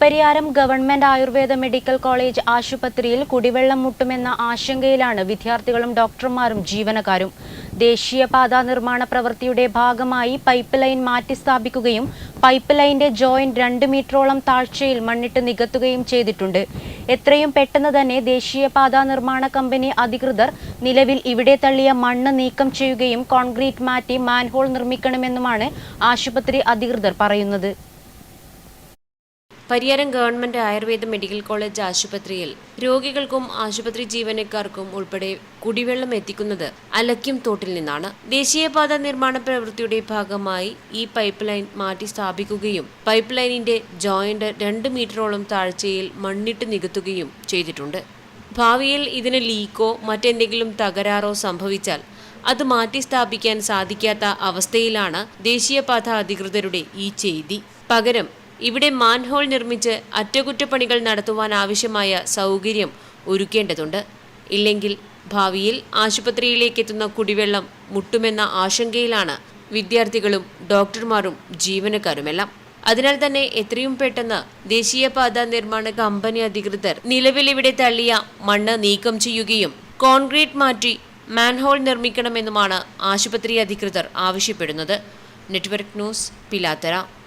Trippariyaram government Ayurveda medical college ആശുപത്രിയിൽ കുടിവെള്ളം മുട്ടുമെന്ന ആശങ്കയിലാണ് വിദ്യാർത്ഥികളും ഡോക്ടർമാരും ജീവനക്കാരും. ദേശീയപാത നിർമ്മാണ പ്രവൃത്തിയുടെ ഭാഗമായി പൈപ്പ് ലൈൻ മാറ്റിസ്ഥാപിക്കുകയും പൈപ്പ് ലൈന്റെ ജോയിന്റ് രണ്ട് മീറ്ററോളം താഴ്ചയിൽ മണ്ണിട്ട് നികത്തുകയും ചെയ്തിട്ടുണ്ട്. എത്രയും പെട്ടെന്ന് തന്നെ ദേശീയപാത നിർമ്മാണ കമ്പനി അധികൃതർ നിലവിൽ ഇവിടെ തള്ളിയ മണ്ണ് നീക്കം ചെയ്യുകയും കോൺക്രീറ്റ് മാറ്റി മാൻഹോൾ നിർമ്മിക്കണമെന്നുമാണ് ആശുപത്രി അധികൃതർ പറയുന്നത്. Pariyaram government Ayurveda medical college ആശുപത്രിയിൽ രോഗികൾക്കും ആശുപത്രി ജീവനക്കാർക്കും ഉൾപ്പെടെ കുടിവെള്ളം എത്തിക്കുന്നത് അലക്യം തോട്ടിൽ നിന്നാണ്. ദേശീയപാത നിർമ്മാണ പ്രവൃത്തിയുടെ ഭാഗമായി ഈ പൈപ്പ് ലൈൻ മാറ്റി സ്ഥാപിക്കുകയും പൈപ്പ് ലൈനിന്റെ ജോയിന്റ് രണ്ട് മീറ്ററോളം താഴ്ചയിൽ മണ്ണിട്ട് നികത്തുകയും ചെയ്തിട്ടുണ്ട്. ഭാവിയിൽ ഇതിന് ലീക്കോ മറ്റെന്തെങ്കിലും തകരാറോ സംഭവിച്ചാൽ അത് മാറ്റി സ്ഥാപിക്കാൻ സാധിക്കാത്ത അവസ്ഥയിലാണ് ദേശീയപാത അധികൃതരുടെ ഈ ചെയ്തി. പകരം ഇവിടെ മാൻഹോൾ നിർമ്മിച്ച് അറ്റകുറ്റപ്പണികൾ നടത്തുവാൻ ആവശ്യമായ സൗകര്യം ഒരുക്കേണ്ടതുണ്ട്. ഇല്ലെങ്കിൽ ഭാവിയിൽ ആശുപത്രിയിലേക്ക് എത്തുന്ന കുടിവെള്ളം മുട്ടുമെന്ന ആശങ്കയിലാണ് വിദ്യാർത്ഥികളും ഡോക്ടർമാരും ജീവനക്കാരുമെല്ലാം. അതിനാൽ തന്നെ എത്രയും പെട്ടെന്ന് ദേശീയപാത നിർമ്മാണ കമ്പനി അധികൃതർ നിലവിലിവിടെ തള്ളിയ മണ്ണ് നീക്കം ചെയ്യുകയും കോൺക്രീറ്റ് മാറ്റി മാൻഹോൾ നിർമ്മിക്കണമെന്നുമാണ് ആശുപത്രി അധികൃതർ ആവശ്യപ്പെടുന്നത്. Network news Pilathara.